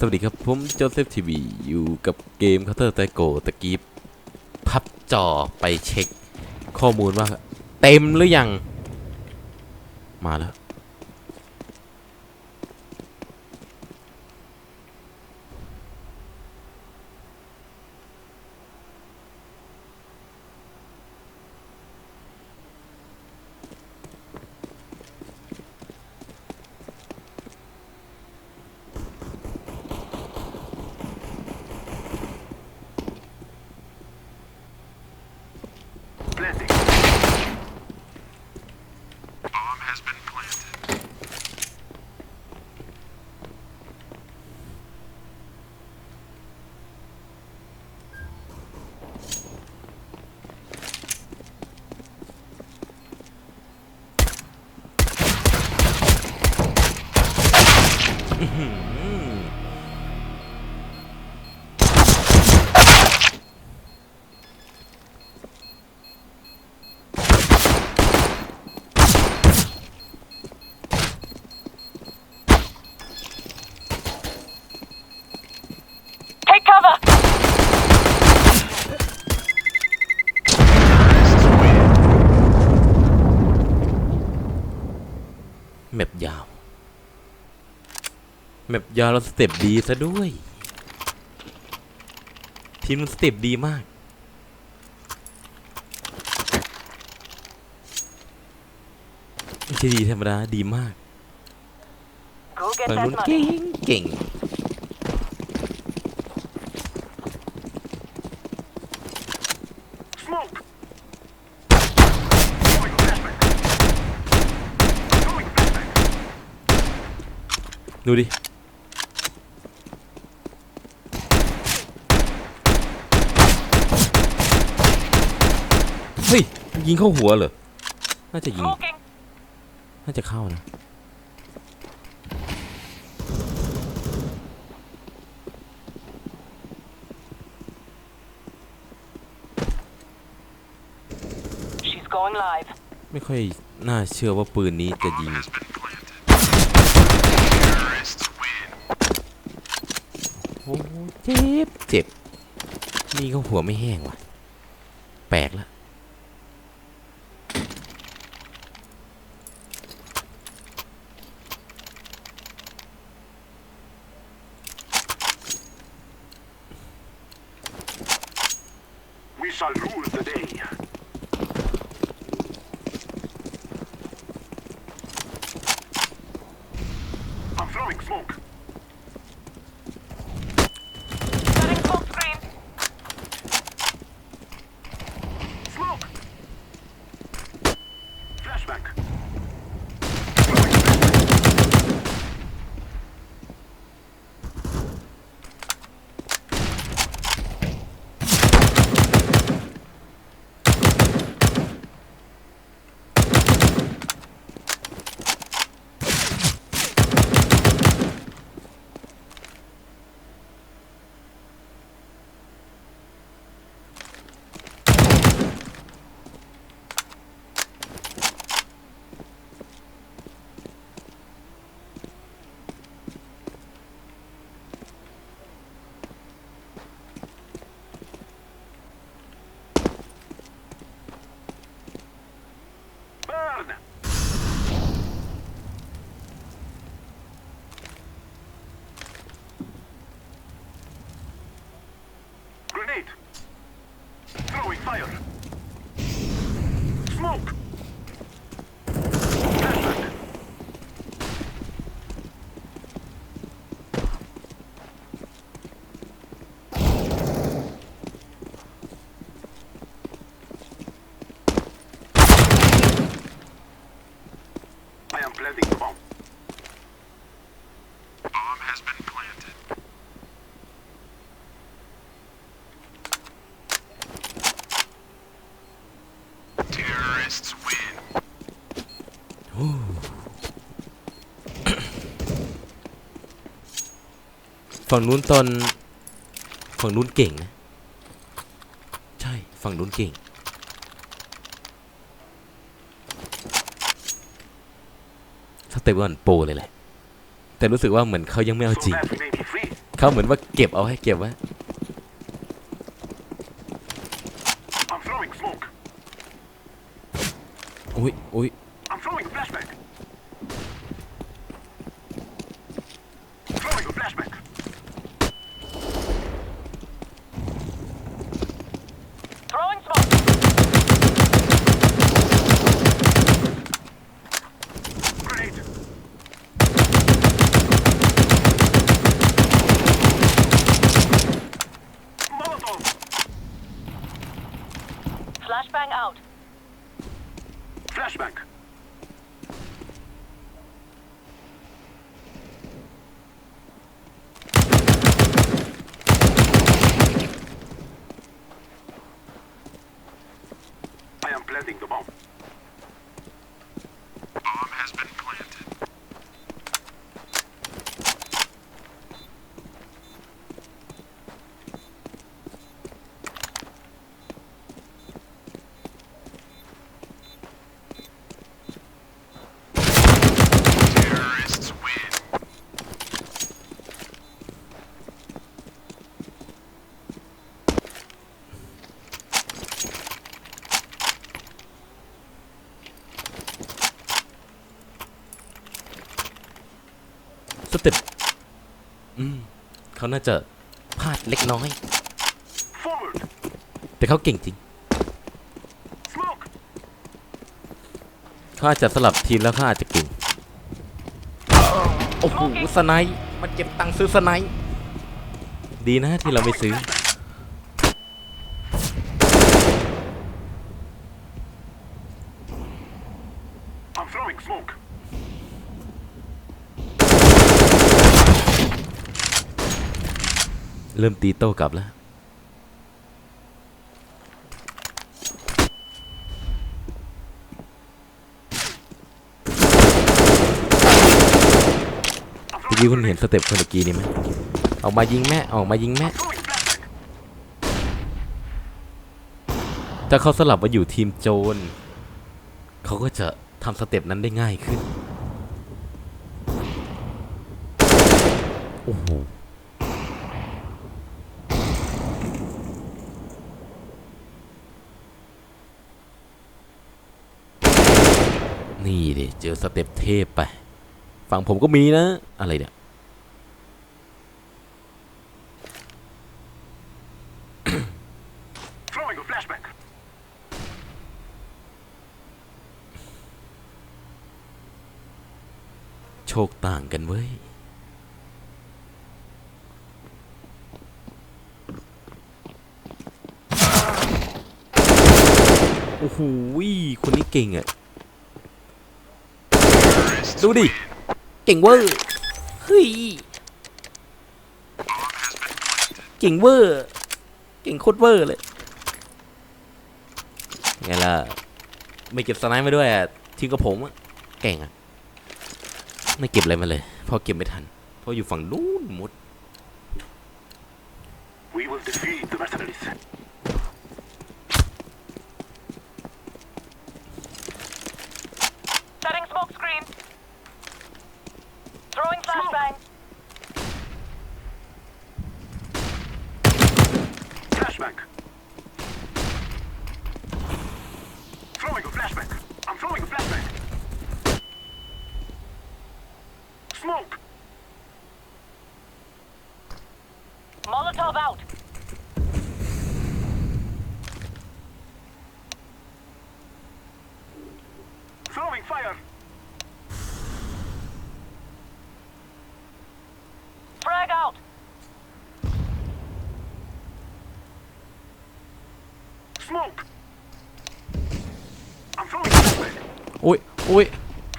สวัสดีครับ ผมโจเซฟทีวีอยู่กับเกม Counter Strike ตะกี้พับจอไปเช็ค ข้อมูลว่า เต็มหรือยัง มาแล้ว Planting. Bomb has been planted. แมปยาว แมป ยาวแล้วสเต็ปดีซะด้วย ทีมมันสเต็ปดีมากไม่ใช่ดีธรรมดาดีมากฝั่งนู้นเก่งเก่งดูดิ เฮ้ ยยิงเข้าหัวเหรอ น่าจะยิง Smoking. น่าจะเข้านะ She's going live. ไม่ค่อยน่าเชื่อว่าปืนนี้จะยิง Has been planted. Terrorists win. โอ้เจ็บ เจ็บ นี่เขาหัวไม่แห้งว่ะ แปลกละ ฝั่งนู้นตอน ฝั่งนู้นเก่งนะ ใช่ ฝั่งนู้นเก่ง สเต็ปวันโปรเลยแหละ แต่รู้สึกว่าเหมือนเขายังไม่เอาจริง So that we may be free. เขาเหมือนว่าเก็บเอาให้เก็บไว้ I'm throwing smoke. อุ้ยอุ้ย I'm throwing a flashback. Throwing a flashback. Throwing smoke. Grenade. Molotov. Flashbang out. Flashback. I am planting the bomb. Bomb has been planted. สเต็ปอืม เขาน่าจะพลาดเล็กน้อย Forward. แต่เขาเก่งจริง Smoke. เขาอาจจะสลับทีมแล้วเขาอาจจะเก่ง โอ้โห สไนป์มาเก็บตังค์ซื้อสไนป์ดีนะที่เราไม่ซื้อ I'm throwing smoke. เริ่มตีโต้กลับแล้ว I'm เมื่อ throwing กี้คุณเห็นสเต็ปคนเมื่อกี้นี่ไหมออกมายิงแม่ออกมายิงแม่ถ้าเขาสลับมาอยู่ทีมโจรเขาก็จะทำสเต็ปนั้นได้ง่ายขึ้น โอ้โห นี่ดิเจอสเต็ปเทพไป ฝั่งผมก็มีนะ อะไรเนี่ย Throwing a flashback. โชคต่างกันเว้ยโอ้โหคนนี้เก่งอะ ดูดิ เก่งเวอร์เฮ้ยเก่งเวอร์เก่งโคตรเวอร์เลยไงล่ะไม่เก็บสไนป์มาด้วยทีมกับผมเก่งอะไม่เก็บอะไรมาเลยพราะเก็บไม่ทันพราะอยู่ฝั่งนู้นหมด Throwing flashbang. Flashback. Throwing a flashback. I'm throwing a flashback. Smoke. Molotov out. อ้ยโอ้ย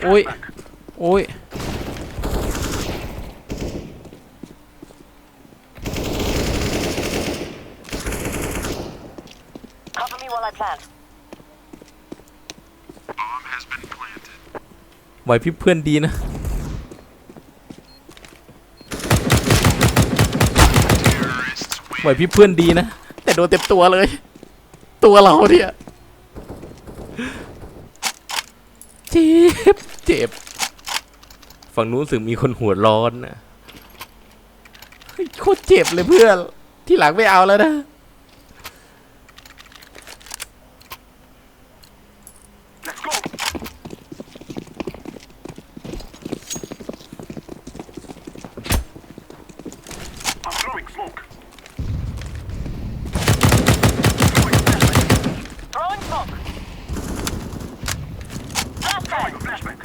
โอ้ย Flashback. โอ้ย Cover me while I plant. Bomb has been planted. ไหวพริบเพื่อนดีนะ Terrorists ไหวพริบเพื่อนดีนะ แต่โดนเต็มตัวเลย ตัวเราเนี่ยเจ็บเจ็บ ฝั่งนู้นสึกมีคนหัวร้อนนะโคตรเจ็บเลยเพื่อน ที่หลังไม่เอาแล้วนะ Let's go. I'm throwing smoke. Throwing a flashbang. Throwing smoke. Throwing a Flashbang. flashbang.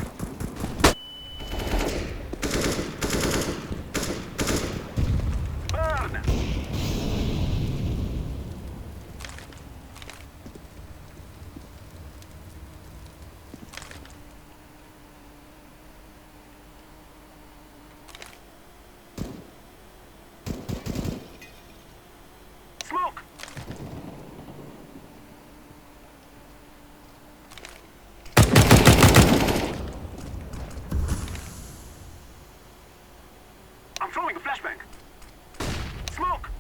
Burn. Smoke. I'm throwing a flashbang. Smoke.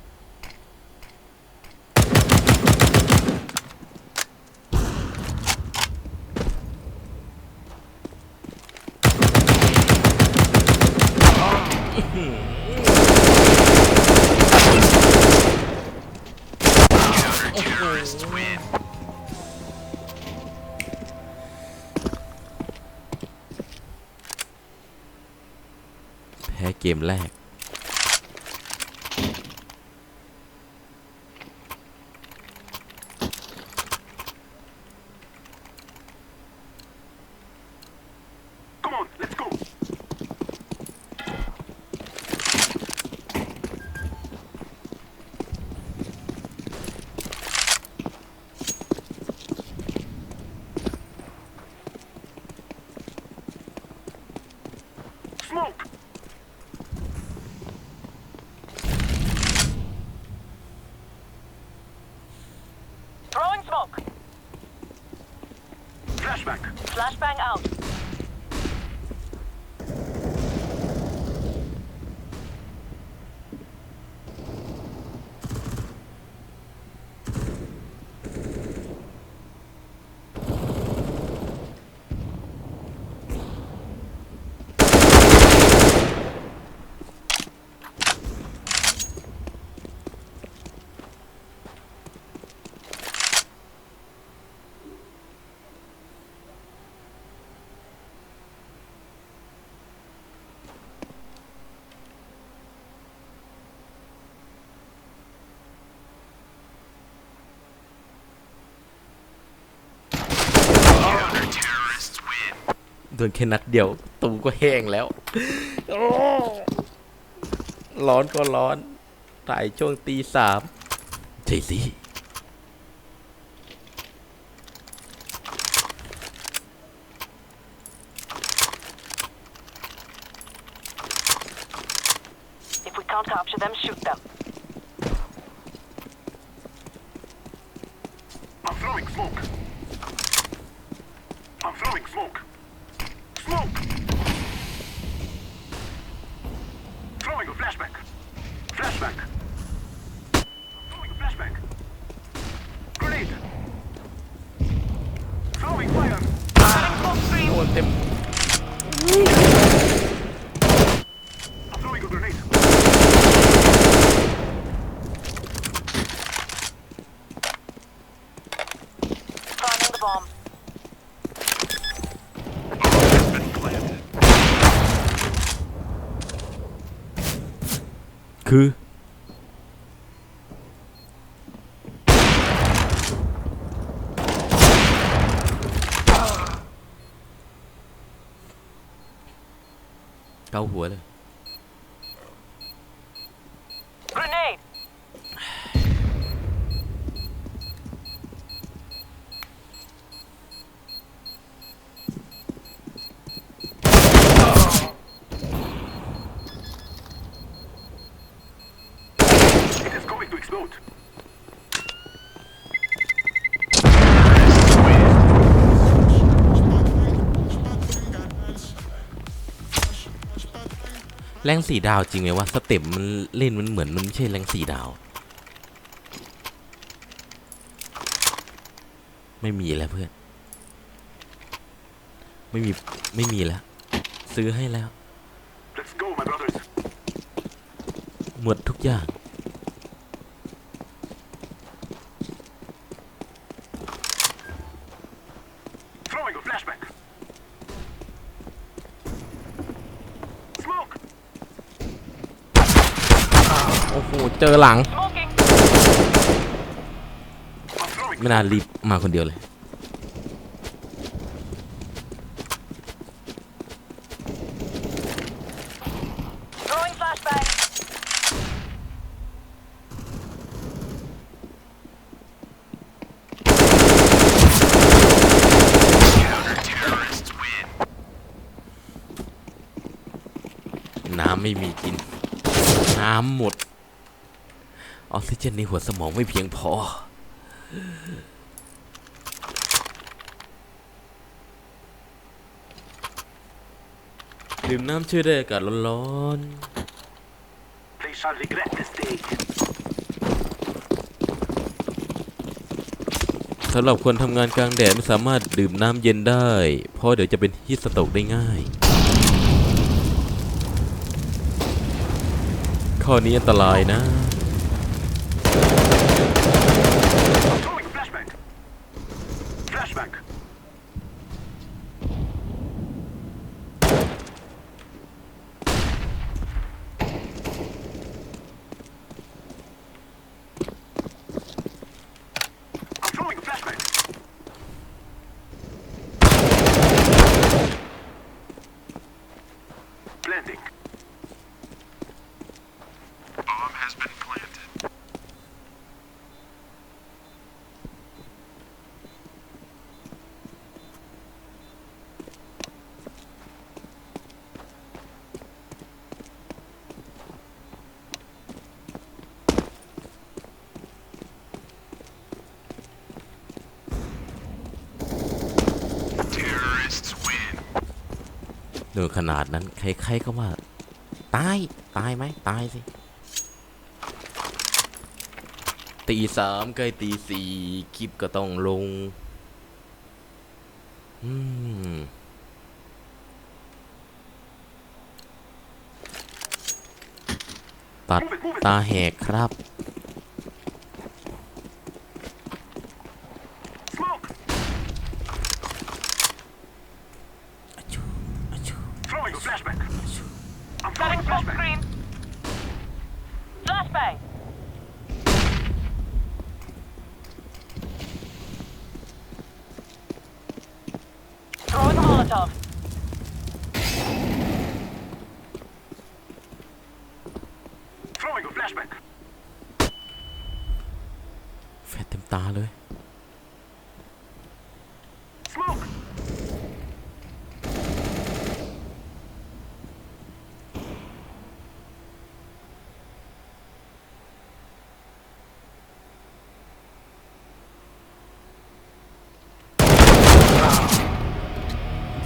win. แพ้เกมแรก Come on, let's go. Smoke. Throwing smoke. Flashbang. Flashbang out. Terrorists win. โดนแค่นัดเดียว ตูก็แห้งแล้ว ร้อนก็ร้อนถ่ายช่วงตีสามใช่สิ If we can't capture them, shoot them. I'm throwing smoke. I'm throwing smoke. Smoke. Throwing a flashbang. Flashbang. Throwing a flashbang. Grenade. Throwing fire. Smoke screen. โดนเต็ม I'm throwing a grenade. Priming the bomb. Has been planted. คือ เกาหัวเลย Grenade. It is going to explode. แรงสีดาวจริงไหมว่าสเต็ปมันเล่นมันเหมือนมันไม่ใช่แรงสีดาว ไม่มีแล้วเพื่อน ไม่มีไม่มีแล้ว ซื้อให้แล้ว Let's go, my brothers. หมดทุกอย่าง Throwing a flashbang. Smoke. โอ้โห เจอหลัง ไม่น่ารีบมาคนเดียวเลย น้ำไม่มีกิน น้ำหมด ออกซิเจนในหัวสมองไม่เพียงพอ ดื่มน้ำช่วยได้อากาศร้อน They shall regret this day. ๆสำหรับคนทำงานกลางแดดไม่สามารถดื่มน้ำเย็นได้ เพราะเดี๋ยวจะเป็นฮิสโตกได้ง่าย ข้อนี้อันตรายนะ I'm throwing a flashbang. Flashbang. I'm throwing a flashbang. Blending. Bomb has been planted. เดินขนาดนั้นใครๆก็ว่า ตาย ตายไหมตายสิ ตีสามใกล้ตีสี่คลิปก็ต้องลง อืมตัดตาแหกครับ Smoke. อะชูอะชู Throwing a flashbang. I'm Setting throwing a smoke flashbang. screen. Flashbang. Throwing a Molotov. Throwing a flashbang. แฟดเต็มตาเลย Smoke.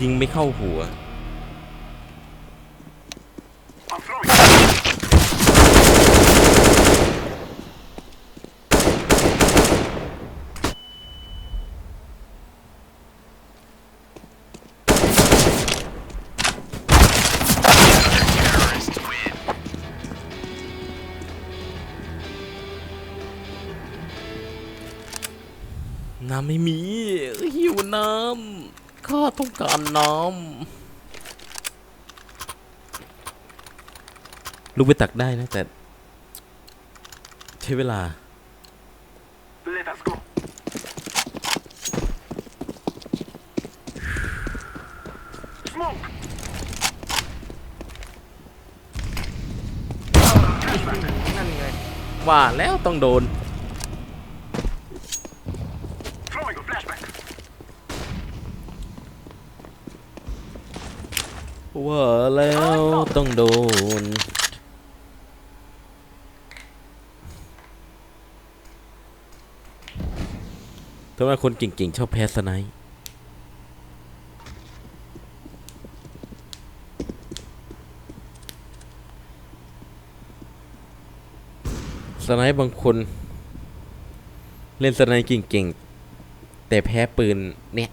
ยิงไม่เข้าหัว ต้องการน้ำลูกไปตักได้นะ แต่ ใช้เวลา Let us go. Smoke. ว่าแล้วต้องโดน Throwing a flashbang. ว่า แล้วต้องโดน ทำไมคนเก่งๆ ชอบแพ้สไนป์สไนป์บางคน เล่นสไนป์เก่งๆ แต่แพ้ปืนเนี่ย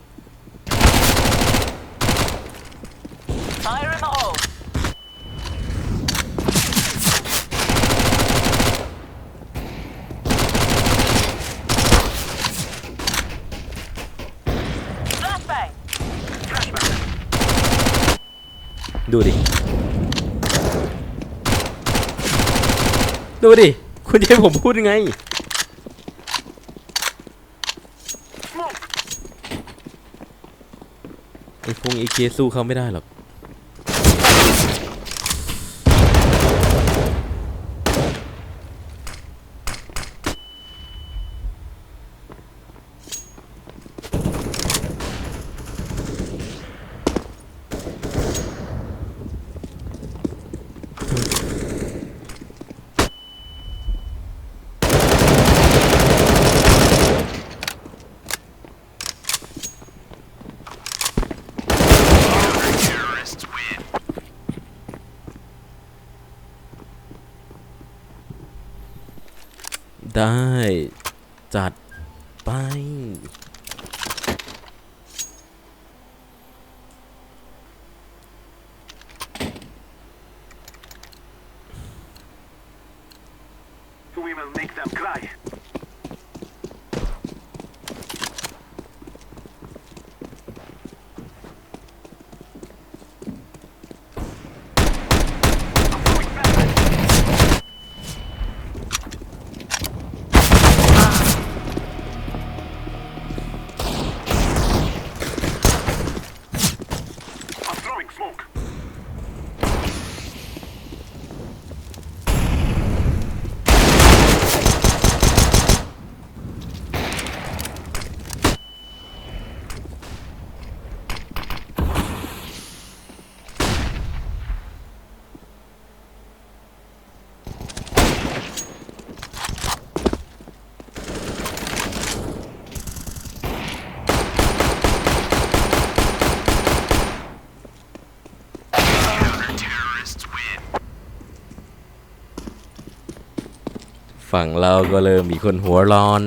ดูดิ ดูดิ คุณจะให้ผมพูดยังไง ไอ้พงไอเคสู้เขาไม่ได้หรอก ได้จัดไป We will make them cry. I'm throwing flashbang. I'm throwing smoke. Terrorists win. ฝั่งเราก็เริ่มมีคนหัวร้อน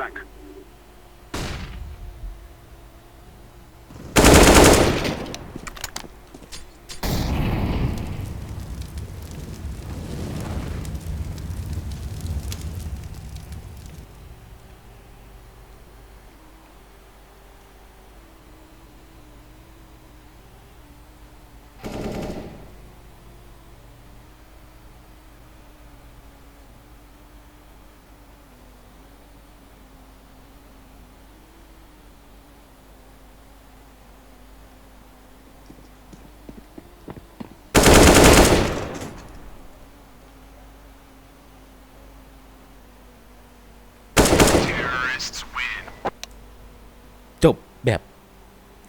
back.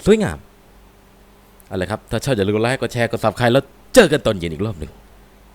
สวยงามเอาละครับ ถ้าชอบอย่าลืมกดไลค์กดแชร์กดซับสไครต์แล้วเจอกันตอนเย็นอีกรอบหนึ่ง